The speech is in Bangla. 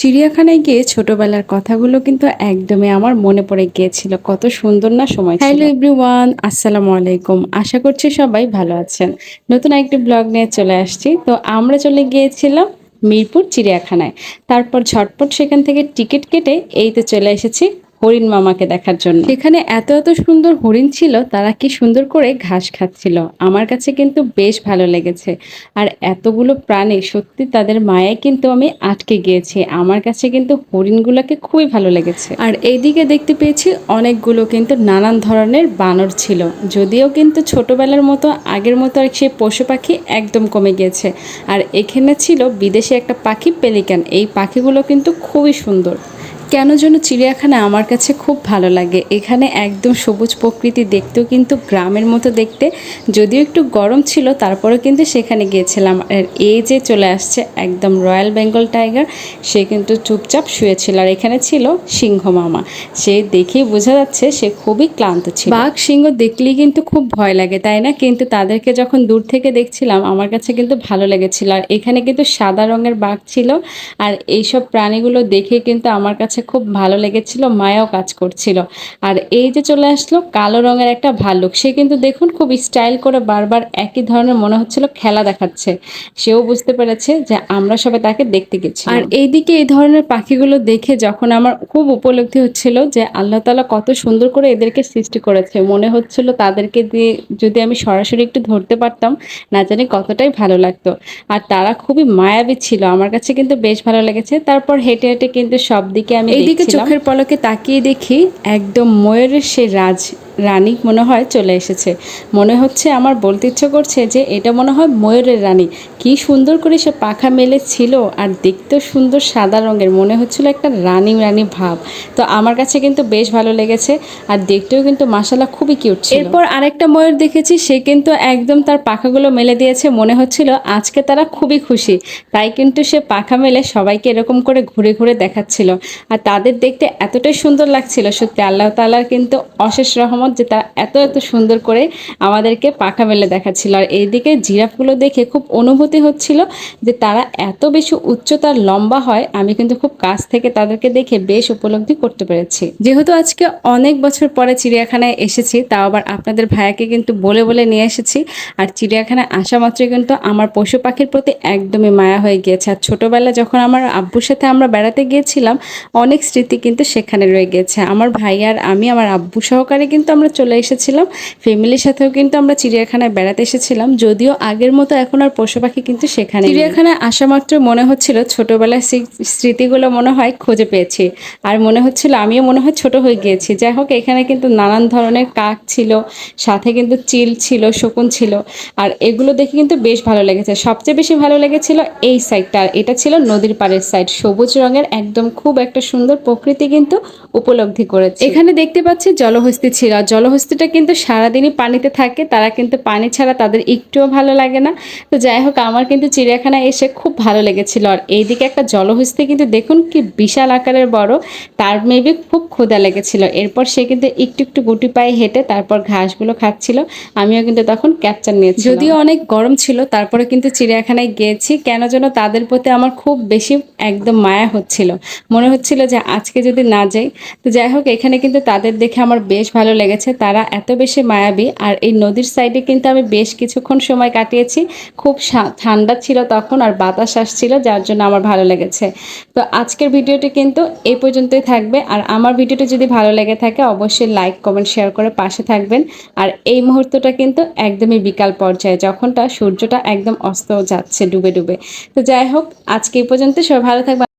চিড়িয়াখানায় গিয়ে ছোটবেলার কথাগুলো কিন্তু একদমই আমার মনে পড়ে গিয়েছিল। কত সুন্দর না সময় হ্যালো এভরিওয়ান আসসালামু আলাইকুম। আশা করছি সবাই ভালো আছেন। নতুন একটি ব্লগ নিয়ে চলে আসছি। তো আমরা চলে গিয়েছিলাম মিরপুর চিড়িয়াখানায়। তারপর ঝটপট সেখান থেকে টিকিট কেটে এই তো চলে এসেছি। হরিণ মামাকে দেখার জন্য। সেখানে এত এত সুন্দর হরিণ ছিল, তারা কি সুন্দর করে ঘাস খাচ্ছিল। আমার কাছে কিন্তু বেশ ভালো লেগেছে। আর এতগুলো প্রাণী, সত্যি তাদের মায়ায় কিন্তু আমি আটকে গিয়েছি। আমার কাছে কিন্তু হরিণগুলোকে খুবই ভালো লেগেছে। আর এইদিকে দেখতে পেয়েছি, অনেকগুলো কিন্তু নানান ধরনের বানর ছিল। যদিও কিন্তু ছোটবেলার মতো, আগের মতো আর সেই পশু পাখি একদম কমে গিয়েছে। আর এখানে ছিল বিদেশে একটা পাখি, পেলিকান। এই পাখিগুলো কিন্তু খুবই সুন্দর। কেন যেন চিড়িয়াখানা আমার কাছে খুব ভালো লাগে। এখানে একদম সবুজ প্রকৃতি দেখতেও কিন্তু গ্রামের মতো দেখতে। যদিও একটু গরম ছিল, তারপরেও কিন্তু সেখানে গিয়েছিলাম। আর এই যে চলে আসছে একদম রয়্যাল বেঙ্গল টাইগার, সে কিন্তু চুপচাপ শুয়েছিল। আর এখানে ছিল সিংহ মামা। সে দেখেই বোঝা যাচ্ছে সে খুবই ক্লান্ত ছিল। বাঘ, সিংহ দেখলেই কিন্তু খুব ভয় লাগে, তাই না? কিন্তু তাদেরকে যখন দূর থেকে দেখছিলাম, আমার কাছে কিন্তু ভালো লেগেছিল। আর এখানে কিন্তু সাদা রঙের বাঘ ছিল। আর এইসব প্রাণীগুলো দেখে কিন্তু আমার কাছে খুব ভালো লেগেছিল, মায়াও কাজ করছিল। আর এই যে চলে আসলো কালো রঙের একটা ভাল্লুক, সে কিন্তু দেখুন খুব স্টাইল করে বারবার একই ধরনের মনে হচ্ছিল খেলা দেখাচ্ছে। সেও বুঝতে পেরেছে যে আমরা সবাই তাকে দেখতে গেছি। আর এইদিকে এই ধরনের পাখিগুলো দেখে যখন আমার খুব উপলব্ধি হচ্ছিল যে আল্লাহ তালা কত সুন্দর করে এদেরকে সৃষ্টি করেছে, মনে হচ্ছিল তাদেরকে দিয়ে যদি আমি সরাসরি একটু ধরতে পারতাম, না জানি কতটাই ভালো লাগতো। আর তারা খুবই মায়াবী ছিল, আমার কাছে কিন্তু বেশ ভালো লেগেছে। তারপর হেঁটে হেঁটে কিন্তু সব দিকে আমি এইদিকে চোখের পলকে তাকিয়ে দেখি একদম ময়ূরের সে রাজ রানী মনে হয় চলে এসেছে। মনে হচ্ছে আমার বলতে ইচ্ছে করছে যে এটা মনে হয় ময়ূরের রানী। কি সুন্দর করে সে পাখা মেলে ছিল আর দেখতেও সুন্দর সাদা রঙের। মনে হচ্ছিল একটা রানী রানী ভাব। তো আমার কাছে কিন্তু বেশ ভালো লেগেছে আর দেখতেও কিন্তু মাসালা খুবই কিউট ছিল। এরপর আরেকটা ময়ূর দেখেছি, সে কিন্তু একদম তার পাখাগুলো মেলে দিয়েছে। মনে হচ্ছিল আজকে তারা খুবই খুশি। তাই কিন্তু সে পাখা মেলে সবাইকে এরকম করে ঘুরে ঘুরে দেখাচ্ছিল। আর তাদের দেখতে এতটাই সুন্দর লাগছিল, সত্যি আল্লাহ তালার কিন্তু অশেষ রহমত। যে তারা এত এত সুন্দর করে আমাদেরকে পাখা মেলে দেখাচ্ছিল। আর এইদিকে জিরাফগুলো দেখে খুব অনুভূতি হচ্ছিল যে তারা এত বেশি উচ্চতার লম্বা হয়, আমি কিন্তু খুব কাছ থেকে তাদেরকে দেখে বেশ উপলব্ধি করতে পেরেছি। যেহেতু আজকে অনেক বছর পরে চিড়িয়াখানায় এসেছি, তাও আবার আপনাদের ভাইয়াকে কিন্তু বলে বলে নিয়ে এসেছি। আর চিড়িয়াখানায় আসা মাত্রই কিন্তু আমার পশু পাখির প্রতি একদমই মায়া হয়ে গিয়েছে। আর ছোটোবেলা যখন আমার আব্বুর সাথে আমরা বেড়াতে গিয়েছিলাম, অনেক স্মৃতি কিন্তু সেখানে রয়ে গেছে আমার ভাই আর আমি, আমার আব্বু সহকারে কিন্তু আমরা চলে এসেছিলাম। ফ্যামিলির সাথেও কিন্তু আমরা চিড়িয়াখানায় বেড়াতে এসেছিলাম। যদিও আগের মতো এখন আর পশু পাখি কিন্তু সেখানে চিড়িয়াখানায় আসা মাত্র মনে হচ্ছিল ছোটবেলার স্মৃতিগুলো মনে হয় খুঁজে পেয়েছি। আর মনে হচ্ছিল আমিও মনে হয় ছোট হয়ে গিয়েছি। যাই হোক, এখানে কিন্তু নানান ধরনের কাক ছিল, সাথে কিন্তু চিল ছিল, শকুন ছিল। আর এগুলো দেখে কিন্তু বেশ ভালো লেগেছে। সবচেয়ে বেশি ভালো লেগেছিল এই সাইডটা। এটা ছিল নদীর পাড়ের সাইড। সবুজ রঙের একদম খুব একটা সুন্দর প্রকৃতি কিন্তু উপলব্ধি করেছে। এখানে দেখতে পাচ্ছি জলহস্তি ছিল। জলহস্তিটা কিন্তু সারাদিনই পানিতে থাকে, তারা কিন্তু পানি ছাড়া তাদের একটুও ভালো লাগে না। তো যাই হোক, আমার কিন্তু চিড়িয়াখানায় এসে খুব ভালো লেগেছিল। আর এইদিকে একটা জলহস্তি কিন্তু দেখুন কি বিশাল আকারের বড়, তার মেবি খুব ক্ষুদা লেগেছিল। এরপর সে কিন্তু একটু একটু গুটি পায়ে হেঁটে তারপর ঘাসগুলো খাচ্ছিল। আমিও কিন্তু তখন ক্যাপচার নিয়েছি যদিও অনেক গরম ছিল, তারপরে কিন্তু চিড়িয়াখানায় গিয়েছি। কেন যেন তাদের প্রতি আমার খুব বেশি একদম মায়া হচ্ছিল। মনে হচ্ছিল যে আজকে যদি না যাই। তো যাই হোক, এখানে কিন্তু তাদের দেখে আমার বেশ ভালো লেগেছে, তারা এত বেশি মায়াবী। আর এই নদীর সাইডে কিন্তু আমি বেশ কিছুক্ষণ সময় কাটিয়েছি। খুব ঠান্ডা ছিল তখন আর বাতাস আসছিল, যার জন্য আমার ভালো লেগেছে। তো আজকের ভিডিওটি কিন্তু এই পর্যন্তই থাকবে। আর আমার ভিডিওটি যদি ভালো লেগে থাকে, অবশ্যই লাইক কমেন্ট শেয়ার করে পাশে থাকবেন। আর এই মুহূর্তটা কিন্তু একদমই বিকাল পর্যায়ে, যখনটা সূর্যটা একদম অস্ত যাচ্ছে ডুবে ডুবে। তো যাই হোক, আজকে এই পর্যন্ত সবাই ভালো থাকবে